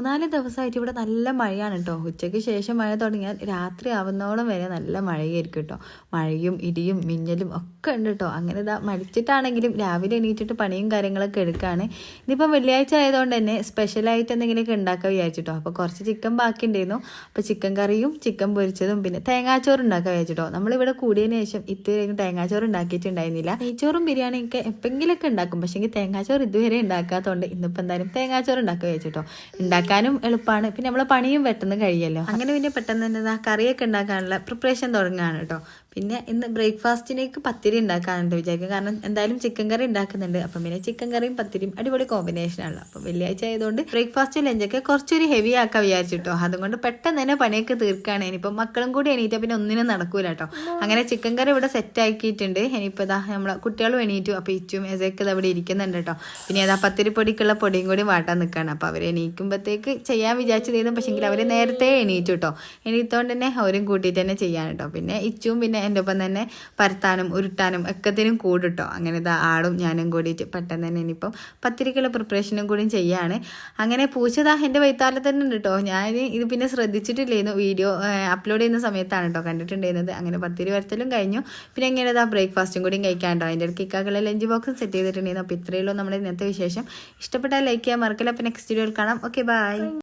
മൂന്നാൽ ദിവസമായിട്ട് ഇവിടെ നല്ല മഴയാണ് കേട്ടോ ഉച്ചയ്ക്ക് ശേഷം മഴ തുടങ്ങിയാൽ രാത്രി ആവുന്നോളം വരെ നല്ല മഴയായിരിക്കും കേട്ടോ മഴയും ഇടിയും മിന്നലും ഒക്കെ ഉണ്ട് കേട്ടോ അങ്ങനെ ഇതാ മടിച്ചിട്ടാണെങ്കിലും രാവിലെ എണീറ്റിട്ട് പണിയും കാര്യങ്ങളൊക്കെ എടുക്കുകയാണ് ഇനിയിപ്പം വെള്ളിയാഴ്ച ആയതുകൊണ്ട് തന്നെ സ്പെഷ്യലായിട്ട് എന്തെങ്കിലുമൊക്കെ ഉണ്ടാക്കാൻ വിചാരിച്ചിട്ടോ അപ്പോൾ കുറച്ച് ചിക്കൻ ബാക്കി ഉണ്ടായിരുന്നു. അപ്പോൾ ചിക്കൻ കറിയും ചിക്കൻ പൊരിച്ചതും പിന്നെ തേങ്ങാച്ചോറ് ഉണ്ടാക്കാൻ വിചാരിച്ചിട്ടോ നമ്മളിവിടെ കൂടിയതിന് ശേഷം ഇതുവരെ തേങ്ങാച്ചോറ് ഉണ്ടാക്കിയിട്ടുണ്ടായിരുന്നില്ല. നെയ്ച്ചോറും ബിരിയാണിയൊക്കെ എപ്പോഴെങ്കിലൊക്കെ ഉണ്ടാക്കും. പക്ഷേ തേങ്ങാച്ചോറ് ഇതുവരെ ഉണ്ടാക്കാത്തതുകൊണ്ട് ഇന്നിപ്പോൾ എന്തായാലും തേങ്ങാച്ചോറ് ഉണ്ടാക്കുക വെച്ചിട്ടോ ഉണ്ടാക്കാനും എളുപ്പമാണ് പിന്നെ നമ്മളെ പണിയും പെട്ടെന്ന് കഴിയല്ലോ. അങ്ങനെ പിന്നെ പെട്ടെന്ന് തന്നെ കറിയൊക്കെ ഉണ്ടാക്കാനുള്ള പ്രിപ്പറേഷൻ തുടങ്ങുകയാണ് കേട്ടോ. പിന്നെ ഇന്ന് ബ്രേക്ക്ഫാസ്റ്റിനേക്ക് പത്തിരി ഉണ്ടാക്കാനുണ്ട് വിചാരിക്കും. കാരണം എന്തായാലും ചിക്കൻ കറി ഉണ്ടാക്കുന്നുണ്ട്. അപ്പം പിന്നെ ചിക്കൻ കറിയും പത്തിരിയും അടിപൊളി കോമ്പിനേഷനാണല്ലോ അപ്പം വെള്ളിയാഴ്ച ആയതുകൊണ്ട് ബ്രേക്ക്ഫാസ്റ്റ് ലഞ്ചൊക്കെ കുറച്ചൊരു ഹെവി ആക്കാൻ വിചാരിച്ചിട്ടോ. അതുകൊണ്ട് പെട്ടെന്ന് തന്നെ പണിയൊക്കെ തീർക്കുകയാണ് ഇനിയിപ്പോൾ മക്കളും കൂടി എണീറ്റാൽ പിന്നെ ഒന്നിനും നടക്കൂല കേട്ടോ അങ്ങനെ ചിക്കൻ കറി ഇവിടെ സെറ്റ് ആക്കിയിട്ടുണ്ട്. ഇനിയിപ്പോൾ ഇതാ നമ്മളെ കുട്ടികളും എണീറ്റു. അപ്പോൾ ഇച്ചും എസയൊക്കെ ഇത് അവിടെ ഇരിക്കുന്നുണ്ട് കേട്ടോ പിന്നെ അതാ പത്തിരി പൊടിക്കുള്ള പൊടിയും കൂടി വാട്ടാൻ നിൽക്കുകയാണ് അപ്പോൾ അവർ എണീക്കുമ്പോഴത്തേക്ക് ചെയ്യാൻ വിചാരിച്ചു വിചാരിച്ചതായിരുന്നു പക്ഷേങ്കിൽ അവർ നേരത്തെ എണീറ്റു കേട്ടോ എണീത്തോണ്ട് തന്നെ അവരും കൂട്ടിയിട്ട് തന്നെ ചെയ്യാൻ കേട്ടോ പിന്നെ ഇച്ചും പിന്നെ എന്റെ ഒപ്പം തന്നെ പരത്താനും ഉരുട്ടാനും ഒക്കത്തിനും കൂടിട്ടോ. അങ്ങനെ ഇതാ ആടും ഞാനും കൂടിയിട്ട് പെട്ടെന്ന് തന്നെ ഇനിയിപ്പം പത്തിരിക്കുള്ള പ്രിപ്പറേഷനും കൂടി ചെയ്യാണ്. അങ്ങനെ പൂച്ചതാ എന്റെ വൈത്താലത്ത് തന്നെ ഉണ്ട് കേട്ടോ ഞാൻ ഇത് പിന്നെ ശ്രദ്ധിച്ചിട്ടില്ലായിരുന്നു. വീഡിയോ അപ്ലോഡ് ചെയ്യുന്ന സമയത്താണ് കേട്ടോ കണ്ടിട്ടുണ്ടായിരുന്നത്. അങ്ങനെ പത്തിരി വരത്തലും കഴിഞ്ഞു. പിന്നെ എങ്ങനെ ഇതാ ബ്രേക്ക്ഫാസ്റ്റും കൂടി കഴിക്കാണ്ടോ അതിന്റെ ഇടയ്ക്ക് ഇക്കാക്കളെ ലഞ്ച് ബോക്സും സെറ്റ് ചെയ്തിട്ടുണ്ടായിരുന്നു. അപ്പോൾ ഇത്രയുള്ളൂ നമ്മുടെ ഇന്നത്തെ വിശേഷം. ഇഷ്ടപ്പെട്ടാൽ ലൈക്ക് ചെയ്യാൻ മറക്കില്ല. അപ്പോൾ നെക്സ്റ്റ് വീഡിയോയിൽ കാണാം. Okay bye